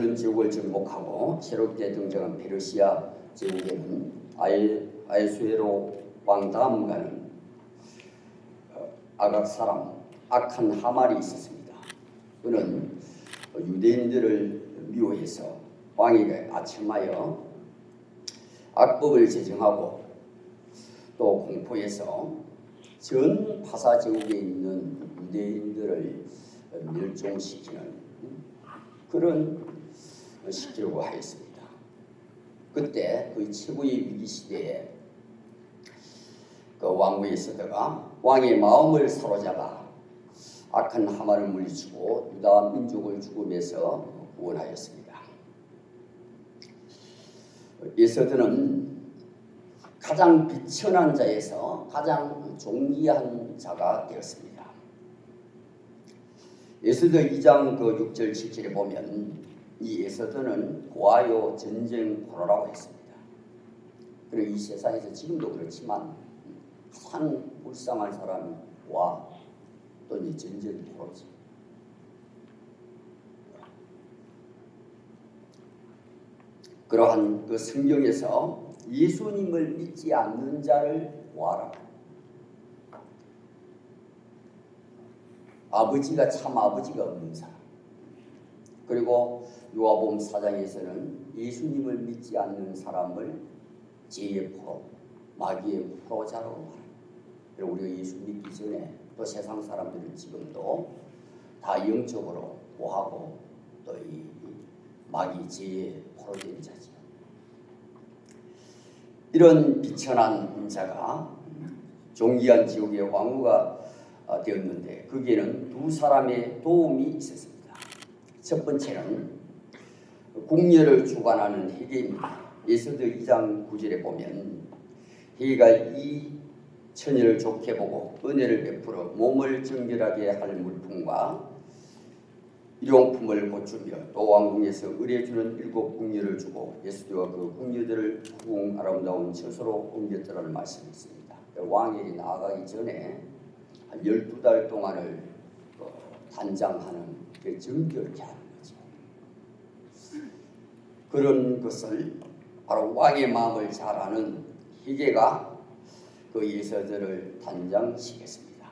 바벨론 제국을 정복하고 새롭게 등장한 페르시아 제국에는 아에, 아에수에로 왕 다음가는 어, 사람 악한 하말이 있었습니다. 그는 유대인들을 미워해서 왕에게 아첨하여 악법을 제정하고 또 공포해서 전 파사 제국에 있는 유대인들을 멸종시키는 그런 시키려고 하였습니다. 그때 그 최고의 위기 시대에 그 왕국에 있었다가 왕의 마음을 사로잡아 악한 하만을 물리치고 유다 민족을 죽음에서 구원하였습니다. 예서드는 가장 비천한 자에서 가장 존귀한 자가 되었습니다. 예서드 2장 그 6절 7절에 보면 이 예서드는 고아요 전쟁 포로라고 했습니다. 그리고 이 세상에서 지금도 그렇지만 가장 불쌍한 사람이 와 또는 전쟁 포로지. 그러한 그 성경에서 예수님을 믿지 않는 자를 보아라. 아버지가 참 아버지가 없는 사람. 그리고 요한복음 4장에서는 예수님을 믿지 않는 사람을 죄의 포로, 마귀의 포로자로 말합니다. 그리고 우리가 예수 믿기 전에 또 세상 사람들은 지금도 다 영적으로 보하고 또 이 마귀 죄의 포로된 자죠. 이런 비천한 자가 종기한 지옥의 왕후가 어, 되었는데 거기에는 두 사람의 도움이 있었습니다. 첫 번째는 궁녀를 주관하는 해계입니다. 예서도 2장 9절에 보면 해가 이 처녀를 좋게 보고 은혜를 베풀어 몸을 정결하게 할 물품과 일용품을 고추며 또 왕궁에서 의뢰주는 일곱 궁녀를 주고 예수와 그 궁녀들을 궁 아름다운 처소로 옮겼더라는 말씀이 있습니다. 왕에게 나아가기 전에 한 12달 동안을 어, 단장하는 그 정결케 하는. 그런 것을 바로 왕의 마음을 잘 아는 희계가 그 예서들을 단장시켰습니다.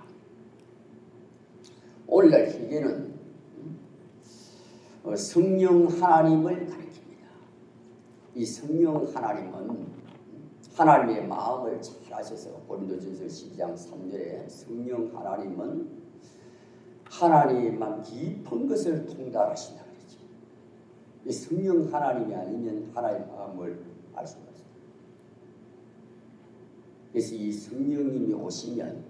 오늘날 희계는 어, 성령 하나님을 가리킵니다. 이 성령 하나님은 하나님의 마음을 잘 아셔서 고린도전서 12장 3절에 성령 하나님은 하나님만 깊은 것을 그랬죠. 이 성령 하나님이 아니면 하나님의 마음을 알 수가 없어요. 그래서 이 성령님이 오시면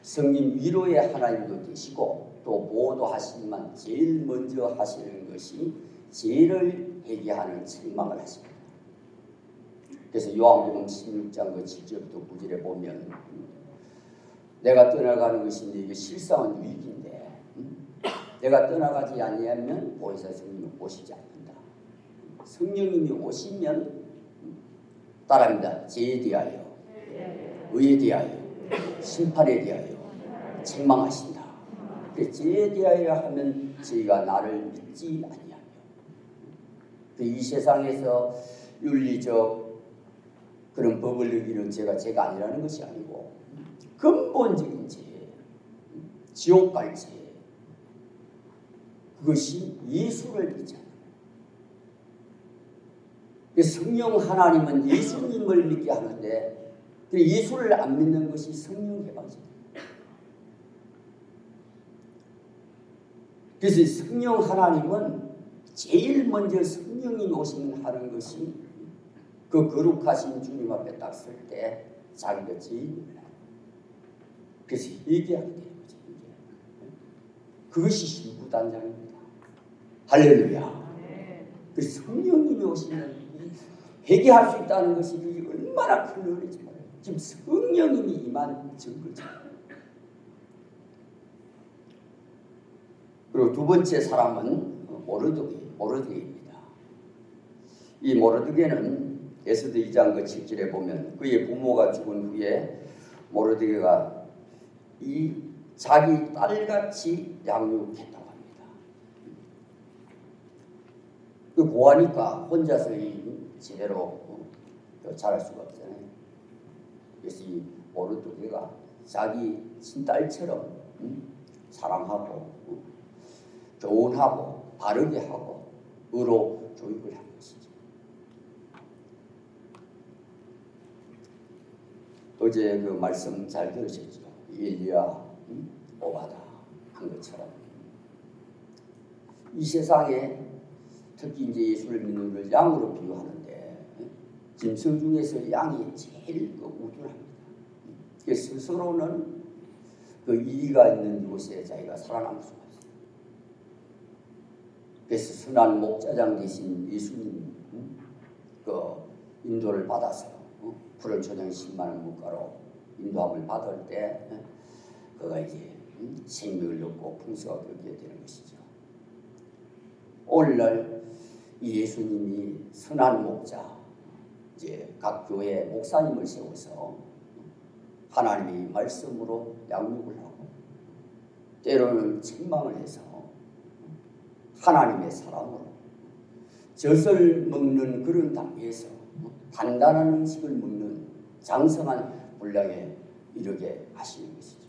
성령 위로의 하나님도 되시고 또 보호도하시지만 제일 먼저 하시는 것이 죄를 회개하는 책망을 하십니다. 그래서 요한복음 16장 그 7절부터 9절에 보면 내가 떠나가는 것이 네게 실상은 위기인데 내가 떠나가지 아니하면 보혜사 성령이 오시지 않는다. 성령님이 오시면 따라합니다. 죄에 대하여, 의에 대하여, 심판에 대하여 책망하신다. 그 죄에 대하여 하면 저희가 나를 믿지 아니하며 그이 세상에서 윤리적 그런 법을 어기는 죄가 죄가 아니라는 것이 아니고 근본적인 죄, 지옥 갈 죄, 그것이 예수를 믿지 않는 성령 하나님은 예수님을 믿게 하는데 예수를 안 믿는 것이 성령 해방입니다. 그래서 성령 하나님은 제일 먼저 성령이 오시면 하는 것이 그 거룩하신 주님 앞에 딱 설 때 자기가 제일 그래서 얘기하게 되는 거죠. 그것이 신부단장입니다. 할렐루야. 그 성령님이 오시면 회개할 수 있다는 것이 얼마나 큰 은혜인지 몰라요. 지금 성령님이 임한 증거죠. 그리고 두 번째 사람은 모르드게, 모르드게입니다. 이 모르드게는 에스더 2장 그 7절에 보면 그의 부모가 죽은 후에 모르드게가 이 자기 딸같이 양육했다고 합니다. 그 고하니까 혼자서 이 제대로 어, 그 잘할 수가 없잖아요. 그래서 이 오르토게가 자기 친딸처럼 음, 사랑하고 어, 교훈하고 바르게 하고 의로 교육을 한 것이죠. 어제 그 말씀 잘 들으셨죠? 일리야, 음, 오바다 한 것처럼 이 세상에 특히 이제 예수를 믿는 걸 양으로 비유하는데 짐승 중에서 양이 제일 그 우둔합니다. 그 스스로는 그 이가 있는 이곳에 자기가 살아남을 수가 없어요. 그래서 선한 목자장 되신 예수님 음, 그 인도를 받아서 어, 불을 조정 10만 원 물가로 인도함을 받을 때 어, 그가 이제 음, 생명을 얻고 풍성하 얻게 되는 것이죠. 오늘날 이 예수님이 선한 목자 이제 각 교회 목사님을 세워서 하나님의 말씀으로 양육을 하고 때로는 책망을 해서 하나님의 사람으로 젖을 먹는 그런 단계에서 단단한 음식을 먹는 장성한 분량에 이르게 하시는 것이죠.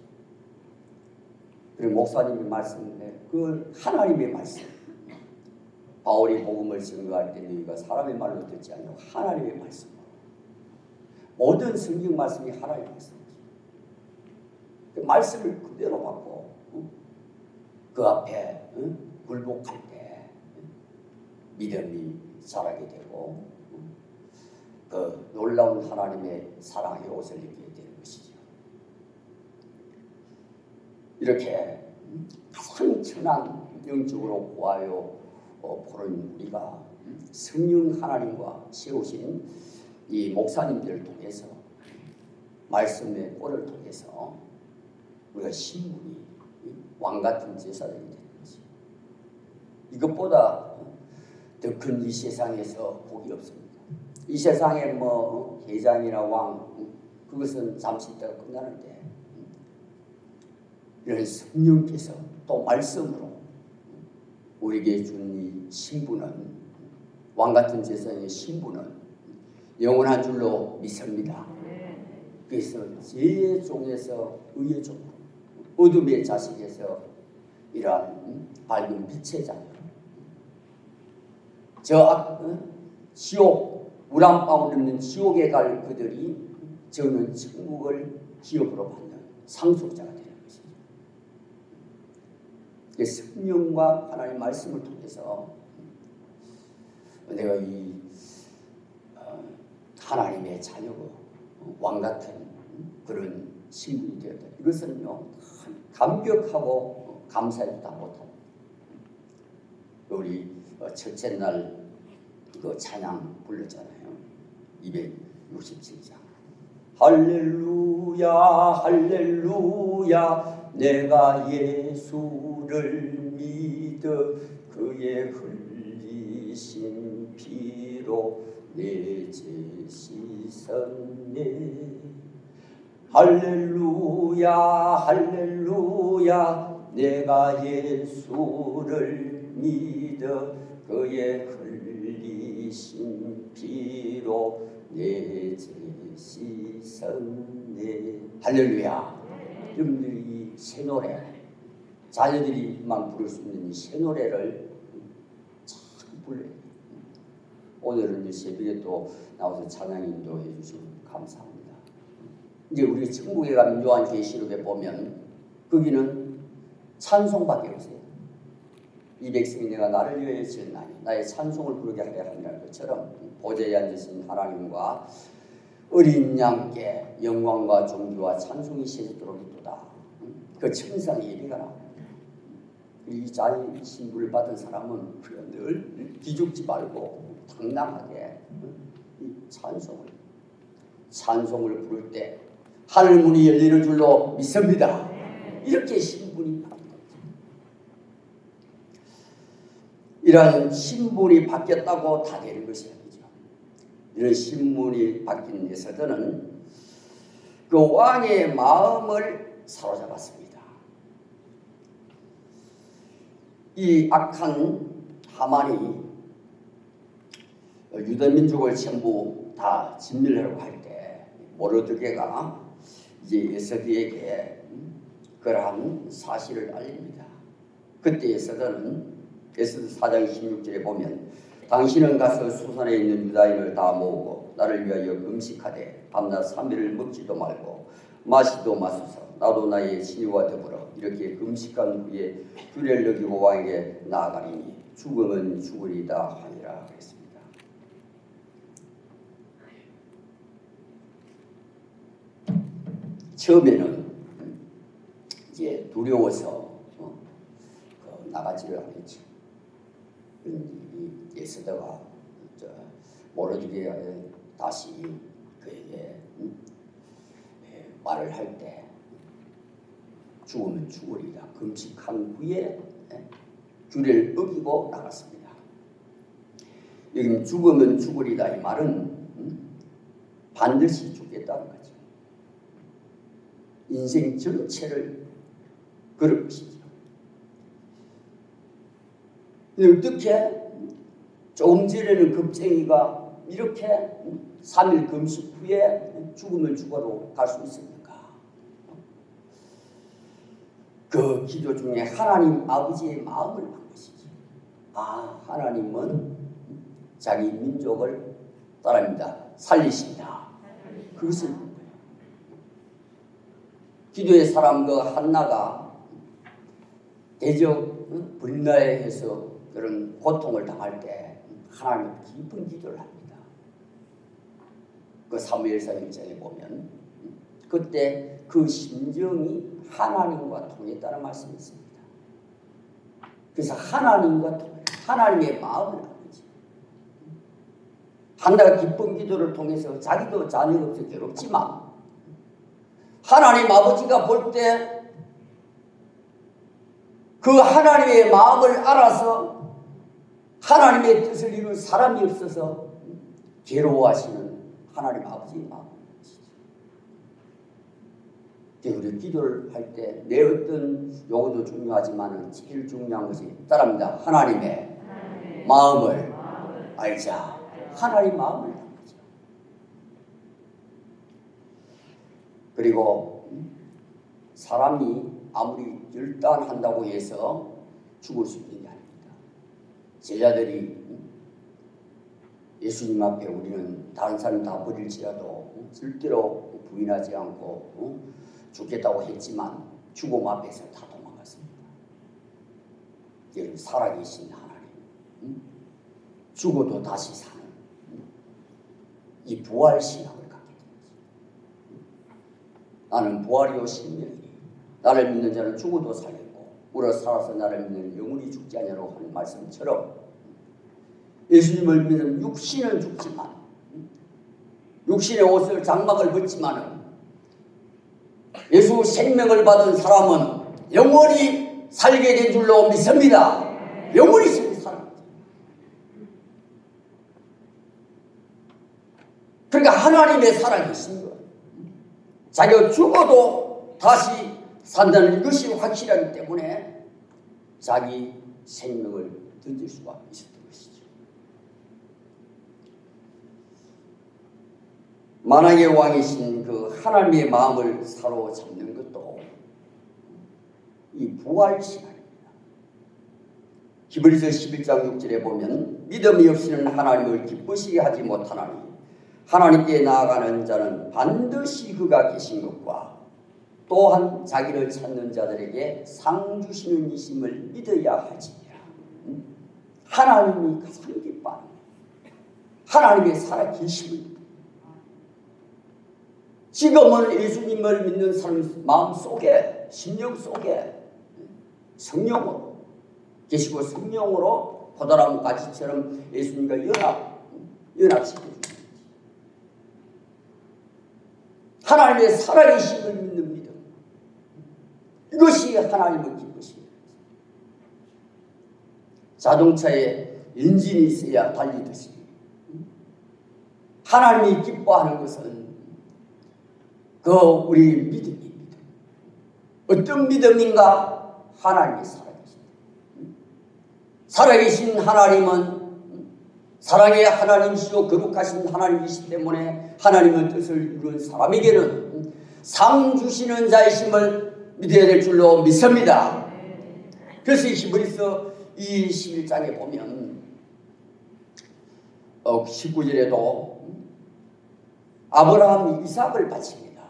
그리고 목사님의 말씀인데 그 하나님의 말씀 바울이 복음을 증거할 때 너희가 사람의 말로 듣지 않고 하나님의 말씀으로 모든 성경 말씀이 하나님의 말씀이죠. 그 말씀을 그대로 받고 어? 그 앞에 어? 굴복할 때 어? 믿음이 자라게 되고 그 놀라운 하나님의 사랑의 옷을 입게 되는 것이죠. 이렇게 가장 천한 영적으로 고하여 어, 보는 우리가 성령 하나님과 세우신 이 목사님들을 통해서 말씀의 꼴을 통해서 우리가 신분이 왕 같은 제사장이 되는 것이 이것보다 더 큰 이 세상에서 복이 없습니다. 이 세상에 뭐 회장이나 왕 그것은 잠시 있다가 끝나는데 이런 성령께서 또 말씀으로 우리에게 준이 신분은 왕 같은 세상의 신분은 영원한 줄로 믿습니다. 그래서 제 종에서 의의 종, 어둠의 자식에서 이러한 밝은 빛의 자녀. 저 악, 어? 지옥, 우람방울 없는 지옥에 갈 그들이 저는 천국을 기업으로 받는 상속자가 되는 것이죠. 성령과 하나님 말씀을 통해서 내가 이 어, 하나님의 자녀고 왕 같은 그런 신분이 되었다. 이것은요 감격하고 감사해도 다 못합니다. 우리 어, 첫째 날 그 찬양 불렀잖아요. 267장. 할렐루야 할렐루야 내가 예수를 믿어 그의 흘리신 피로 내 죄 씻었네 할렐루야 할렐루야 내가 예수를 믿어 그의 흘리신 피로 내 죄 씻었네 할렐루야. 여러분들이 이새 노래 자녀들이만 부를 수 있는 이 새 노래를 참 불러요 오늘은 이제 새벽에 또 나와서 찬양 인도해 주시면 감사합니다 이제 우리 천국에 가면 요한 계시록에 보면 거기는 찬송밖에 없어요. 이 백성이 내가 나를 위하여 지었나니 나의 찬송을 부르게 하려 함이라는 것처럼 보좌에 앉으신 하나님과 어린 양께 영광과 존귀와 찬송이 세지도록 있도다. 그 천상의 나옵니다. 이 자의 신부를 받은 사람은 늘 기죽지 말고 당당하게 이 찬송을 찬송을 부를 때 하늘 문이 열리는 줄로 믿습니다. 이렇게 신분이 바뀐 거죠. 이런 신분이 바뀌었다고 다 되는 것이 아니죠. 이런 신분이 바뀐 데서는 그 왕의 마음을 사로잡았습니다. 이 악한 하만이 유대 민족을 전부 다 진멸하려고 할 때 모르드게가 이제 에스더에게 그러한 사실을 알립니다. 그때 에스더는 에스더 4장 16절에 보면 당신은 가서 수산에 있는 유다인을 다 모으고 나를 위하여 금식하되 밤낮 3일을 먹지도 말고 마시도 마소서 나도 나의 신유와 더불어 이렇게 금식한 후에 규례를 어기고 왕에게 나아가리니 죽음은 죽으리다 하니라 그랬습니다. 처음에는 이제 두려워서 어, 그 나가지를 않겠죠. 저 모르드게 다시 그에게 음, 예, 말을 할 때 죽으면 죽으리라 금식한 후에 예, 규례를 어기고 나갔습니다. 여기 죽으면 죽으리다 이 말은 음, 반드시 죽겠다는 거죠. 인생 전체를 그럴 것이죠. 어떻게 조금 전에는 겁쟁이가 이렇게 3일 금식 후에 죽음을 죽어도 갈수 있습니까? 그 기도 중에 하나님 아버지의 마음을 한 것이지. 아, 하나님은 자기 민족을 따릅니다. 살리신다. 그것을. 기도의 사람 그 한나가 대적 분나에서 그런 고통을 당할 때 하나님 깊은 기도를 합니다. 그 사무엘사 1장에 보면 그때 그 심정이 하나님과 통했다는 말씀이 있습니다. 그래서 하나님과 통 하나님의 마음을 알지. 한나가 기쁜 기도를 통해서 자기도 없어 괴롭지만 하나님 아버지가 볼 때 그 하나님의 마음을 알아서 하나님의 뜻을 이룰 사람이 없어서 괴로워하시는 하나님 아버지의 마음이시죠. 우리 기도를 할 때 내 어떤 용어도 중요하지만 제일 중요한 것이 따라합니다. 하나님의 마음을 알자. 하나님 마음을 알자. 그리고 사람이 아무리 결단한다고 해서 죽을 수 있는 게 아닙니다. 제자들이 예수님 앞에 우리는 다른 사람 다 버릴지라도 절대로 부인하지 않고 죽겠다고 했지만 죽음 앞에서 다 도망갔습니다. 여러분 살아계신 하나님 죽어도 다시 사는 이 부활 신앙을 갖게 되지. 나는 부활이요 생명이니 나를 믿는 자는 죽어도 살겠고 울어 살아서 나를 믿는 영혼이 죽지 않냐고 하는 말씀처럼 예수님을 믿는 육신은 죽지만 육신의 옷을 장막을 벗지만은 예수 생명을 받은 사람은 영원히 살게 된 줄로 믿습니다. 영원히 살게 그러니까 하나님의 살아계신 것. 자기가 죽어도 다시 산다는 것이 확실하기 때문에 자기 생명을 던질 수가 있었던 것이죠. 만왕의 왕이신 그 하나님의 마음을 사로잡는 것도 이 부활 시간입니다. 히브리서 11장 6절에 보면 믿음이 없이는 하나님을 기쁘시게 하지 못하나니 하나님께 나아가는 자는 반드시 그가 계신 것과 또한 자기를 찾는 자들에게 상 주시는 이심을 믿어야 하지니라. 하나님이 가장 기뻐하는 하나님의 살아계심을 지금은 예수님을 믿는 사람 마음 속에 심령 속에 성령으로 계시고 성령으로 포도나무 가지처럼 예수님과 연합 연합시켜 줍니다. 하나님의 살아계심을 믿는 믿음 이것이 하나님을 기쁘십니다. 자동차에 엔진이 있어야 달리듯이 하나님이 기뻐하는 것은 그 우리 믿음입니다. 어떤 믿음인가? 하나님이 살아계신 살아계신 하나님은 사랑의 하나님이시오 거룩하신 하나님이시기 때문에 하나님의 뜻을 이룬 사람에게는 상 주시는 자이심을 믿어야 될 줄로 믿습니다. 그래서 히브리서 이 11장에 보면 어, 19절에도 아브라함이 이삭을 바칩니다.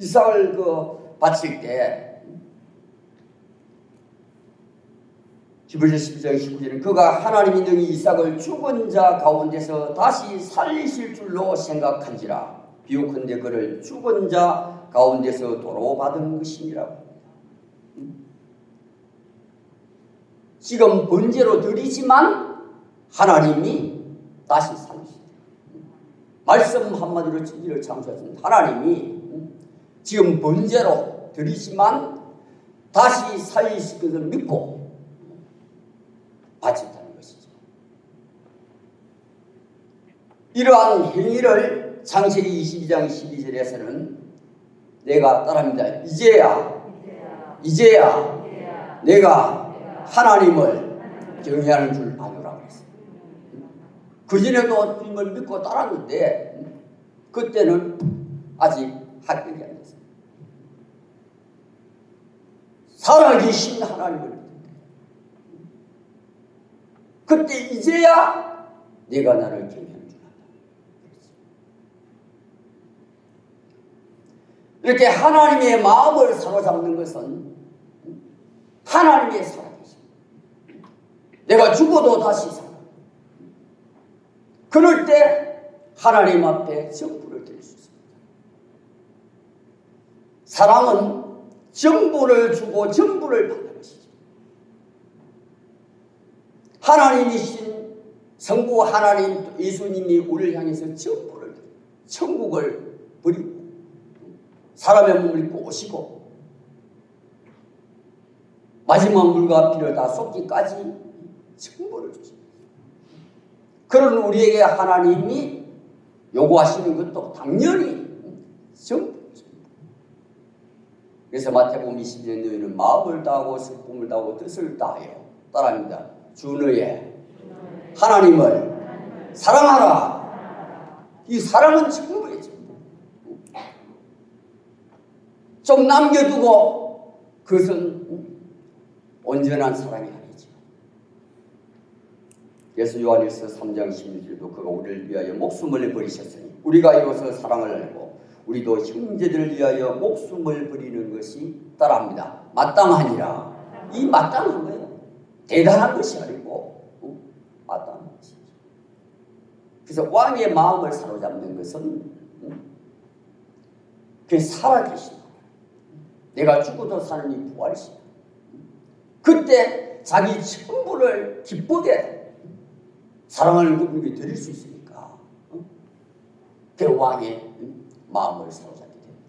이삭을 그 바칠 때 히브리서 12장 19절은 그가 하나님이 능히 이삭을 죽은 자 가운데서 다시 살리실 줄로 생각한지라. 비옥한데 그를 죽은 자 가운데서 도로 받은 것이니라고 지금 번제로 드리지만 하나님이 다시 살리신다. 말씀 한마디로 천지를 창조하신 하나님이 지금 번제로 드리지만 다시 살리실 것을 믿고 바친다는 것이죠. 이러한 행위를 창세기 22장 12절에서는 내가 따라합니다. 이제야, 이제야 내가 하나님을 경외하는 줄 아노라고 했어요. 그전에도 주님을 믿고 따랐는데 그때는 아직 합격이 안 됐어요. 살아계신 하나님을 그때 이제야 내가 나를 경외하는 줄 안다. 이렇게 하나님의 마음을 사로잡는 것은 하나님의 살아계심. 내가 죽어도 다시 살아. 그럴 때 하나님 앞에 정부를 드릴 수 있습니다. 사랑은 정부를 주고 정부를 받는 것이죠. 하나님이신 성부 하나님 예수님이 우리를 향해서 정부를 천국을 버리고 사람의 몸을 오시고 마지막 물과 피를 다 쏟기까지 정보를 주십니다. 그런 우리에게 하나님이 요구하시는 것도 당연히 정보. 그래서 마태복음 20년 너희는 마음을 다하고 슬픔을 다하고 뜻을 다하여 따라합니다. 주 너의 하나님을 사랑하라. 이 사랑은 전부의 전부. 좀 남겨두고 그것은 온전한 사랑이 아니죠. 예수 요한일서 3장 16절도 그가 우리를 위하여 목숨을 버리셨으니 우리가 이로써 사랑을 알고 우리도 형제들을 위하여 목숨을 버리는 것이 따라합니다. 마땅하니라. 이 마땅한 거예요. 대단한 것이 아니고 어? 마땅한 것이죠. 그래서 왕의 마음을 사로잡는 것은 어? 그 살아계신. 내가 죽어도 사는 이 부활이시다. 그때 자기 전부를 기쁘게 사랑하는 그분에게 드릴 수 있으니까 어? 그 왕의 마음을 사로잡게 됩니다.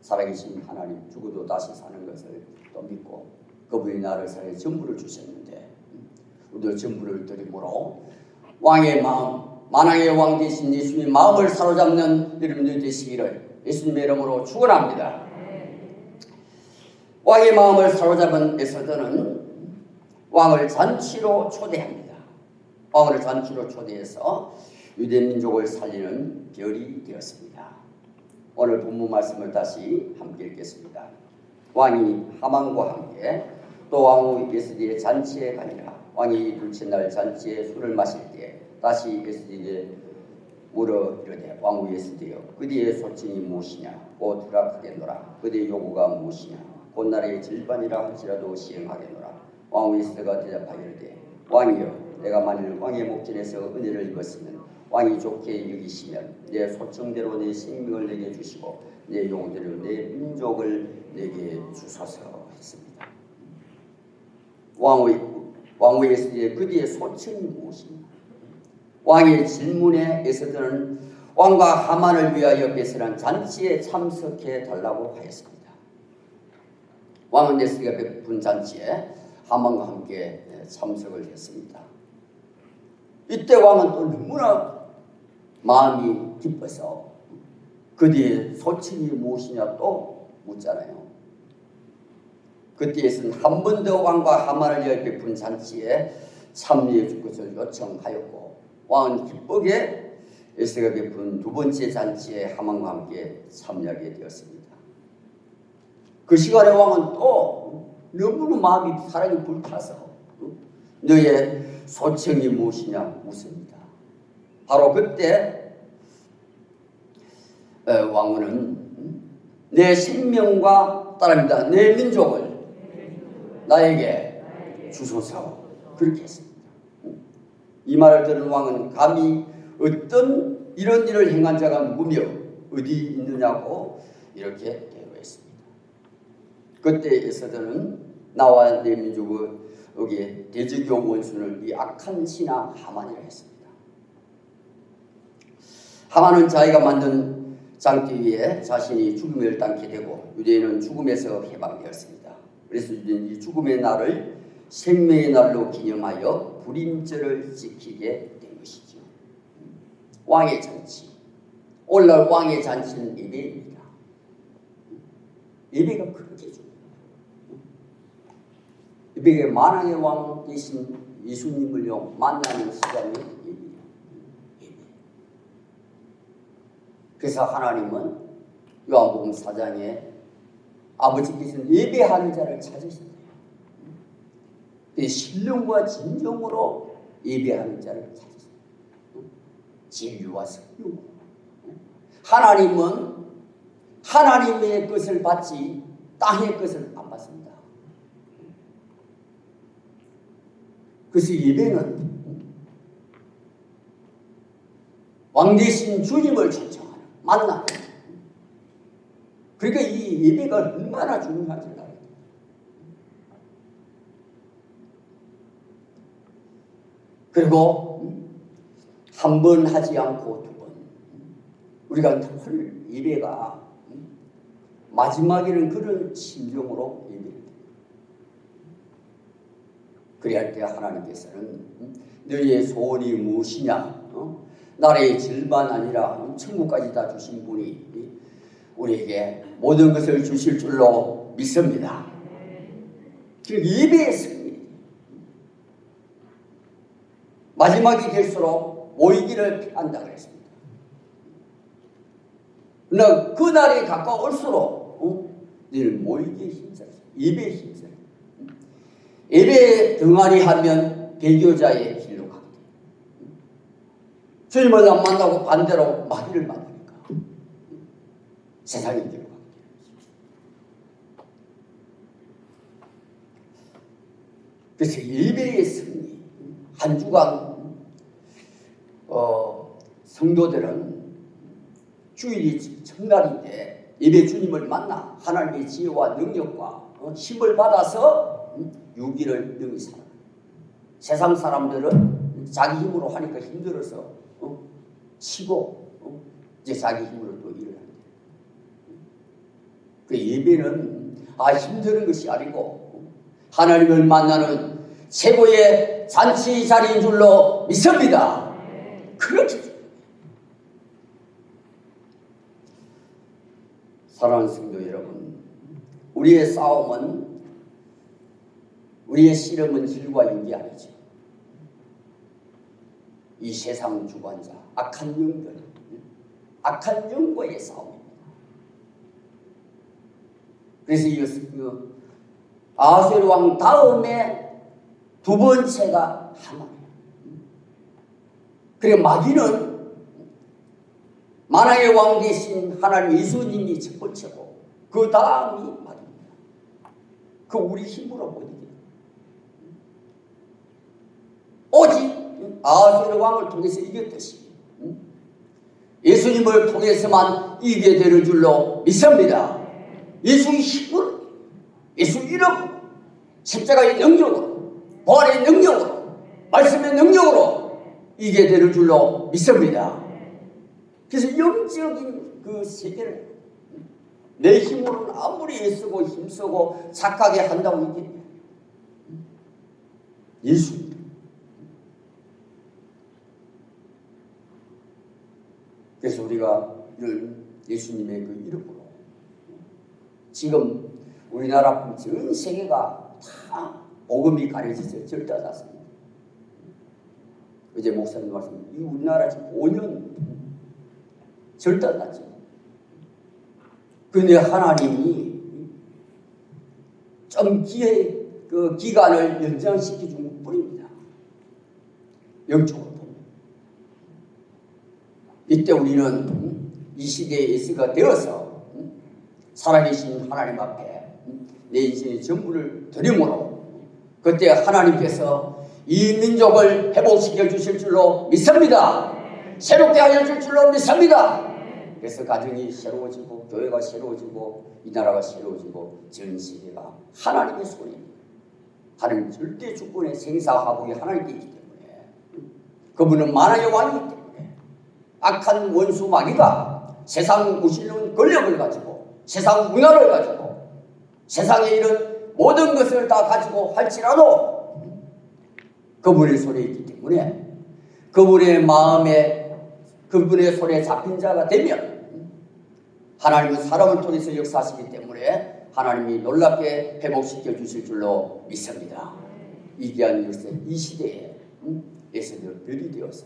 살아계신 하나님 죽어도 다시 사는 것을 또 믿고 그분이 나를 살해 전부를 주셨는데 우리도 전부를 드림으로 왕의 마음 만왕의 왕 되신 예수님의 마음을 사로잡는 여러분들 되시기를 예수님의 이름으로 축원합니다. 왕의 마음을 사로잡은 에서드는 왕을 잔치로 초대합니다. 왕을 잔치로 초대해서 유대 민족을 살리는 별이 되었습니다. 오늘 본문 말씀을 다시 함께 읽겠습니다. 왕이 하만과 함께 또 왕후 예스디의 잔치에 가니라. 왕이 둘째 날 잔치에 술을 마실 때 다시 예스디에게 물어 이르되 왕후 예스디여 그디의 소칭이 무엇이냐 곧 허락하겠노라 그디의 요구가 무엇이냐 곧 나라의 질반이라 할지라도 시행하겠노라 왕후 예스디가 대답하여 이르되 왕이여 내가 만일 왕의 목전에서 은혜를 입었으면 왕이 좋게 여기시면 내 소청대로 내 생명을 내게 주시고 내 용대로 내 민족을 내게 주소서 했습니다. 왕의 에스의 그 뒤에 소청이 무엇입니까? 왕의 질문에 에스더는 왕과 하만을 위하여 베풀한 잔치에 참석해 달라고 하였습니다. 왕은 에스가 베푼 잔치에 하만과 함께 참석을 했습니다. 이때 왕은 또 너무나 마음이 기뻐서 그 뒤에 소칭이 무엇이냐 또 묻잖아요. 그때에서는 한 번 더 왕과 하만을 위하여 베푼 잔치에 참여해 줄 것을 요청하였고 왕은 기쁘게 에스가 베푼 두 번째 잔치에 하만과 함께 참여하게 되었습니다. 그 시간에 왕은 또 너무나 마음이 사랑이 불타서 너의 소청이 무엇이냐 묻습니다. 바로 그때 어, 왕은 내 생명과 따릅니다. 내 민족을 나에게 주소서 그렇게 했습니다. 이 말을 들은 왕은 감히 어떤 이런 일을 행한 자가 누구며 어디 있느냐고 이렇게 대우했습니다. 그때 에서들은 나와 내 민족에게 대적교 원수는 이 악한 신하 하만이라 했습니다. 하만은 자기가 만든 장대 위에 자신이 죽음을 당게 되고 유대인은 죽음에서 해방되었습니다. 그래서 이 죽음의 날을 생명의 날로 기념하여 불임절을 지키게 된 것이죠. 왕의 잔치. 오늘날 왕의 잔치는 예배입니다. 예배가 그렇게 중요해요. 예배가 만왕의 왕 되신 예수님을요 만나는 시간이 예배예요. 예배. 그래서 하나님은 요한복음 4장에 아버지께서는 예배하는 자를 찾으신다. 그 신령과 진정으로 예배하는 자를 찾으신다. 진리와 성령. 하나님은 하나님의 것을 받지 땅의 것을 안 받습니다. 그래서 예배는 왕 대신 주님을 초청하는 만나. 그러니까 이 예배가 얼마나 중요한지 알아요. 그리고 한 번 하지 않고 두 번. 우리가 늘 예배가 마지막에는 그런 심정으로 예배를 드려요. 그래야 할때 하나님께서는 너희의 소원이 무엇이냐? 어? 나라의 질만 아니라 천국까지 다 주신 분이 우리에게 모든 것을 주실 줄로 믿습니다. 그 예배의 승리. 마지막이 될수록 모이기를 피한다 그랬습니다. 그러나 그날이 가까울수록 어? 너는 모이기에 힘써 예배에 힘써 예배에 등한히 하면 배교자의 길로 돼. 주님을 안 만나고 반대로 마귀를 만나니까 세상의 길로 가게 돼. 그래서 예배의 승리 한 주간 어, 성도들은 주일이 첫날인데 예배 주님을 만나 하나님의 지혜와 능력과 어, 힘을 받아서 음, 유기를 능히 살아. 세상 사람들은 자기 힘으로 하니까 힘들어서 어, 치고 어, 이제 자기 힘으로. 그 예배는 아 힘드는 것이 아니고 어, 하나님을 만나는 최고의 잔치 자리인 줄로 믿습니다. 그렇게 사랑하는 성도 여러분, 우리의 싸움은 우리의 씨름은 질과 육이 아니죠. 이 세상 주관자, 악한 영들, 악한 영과의 싸움입니다. 그래서 이 아수르 왕 다음에 두 번째가 하나예요. 그래 마귀는 만왕의 왕 대신 하나님 예수님이 첫 번째고 그 다음이 마귀입니다. 그 우리 힘으로 못 이겨. 오직 아수르 왕을 통해서 이겼듯이 예수님을 통해서만 이기게 되는 줄로 믿습니다. 예수의 힘으로, 예수 이름, 십자가의 능력으로, 부활의 능력으로, 말씀의 능력으로 이기게 되는 줄로 믿습니다. 그래서 영적인 그 세계를 내 힘으로는 아무리 애쓰고 힘쓰고 착하게 한다고 이게 예수 그래서 우리가 늘 예수님의 그 이름으로 지금 우리나라 전 세계가 다 복음이 가려져서 절단났습니다. 어제 목사님 말씀, 이 우리나라 지금 5년 절단났죠. 근데 하나님이 좀 기회 그 기간을 연장시켜 준 뿐입니다. 영적으로 보면. 이때 우리는 이 시대의 예수가 되어서 살아계신 하나님 앞에 내 인생의 전부를 드림으로 그때 하나님께서 이 민족을 회복시켜 주실 줄로 믿습니다. 새롭게 하여 줄 줄로 믿습니다. 그래서 가정이 새로워지고 교회가 새로워지고 이 나라가 새로워지고 전 세계가 하나님의 손입니다. 하나님 절대 주권의 생사하복이 하나님께 있기 때문에 그분은 만화의 왕이기 때문에 악한 원수 마귀가 세상 무실는 권력을 가지고 세상 문화를 가지고 세상에 이런 모든 것을 다 가지고 할지라도 그분의 손에 있기 때문에 그분의 마음에 그분의 손에 잡힌 자가 되면 하나님은 사람을 통해서 역사하시기 때문에 하나님이 놀랍게 회복시켜 주실 줄로 믿습니다. 이기한 요새 이 시대에 예수들 별이 되어서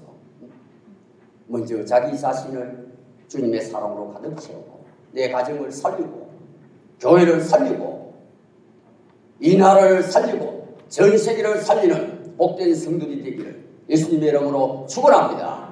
먼저 자기 자신을 주님의 사랑으로 가득 채우고 내 가정을 살리고 교회를 살리고 이 나라를 살리고 전 세계를 살리는 복된 성도들이 되기를 예수님의 이름으로 축원합니다.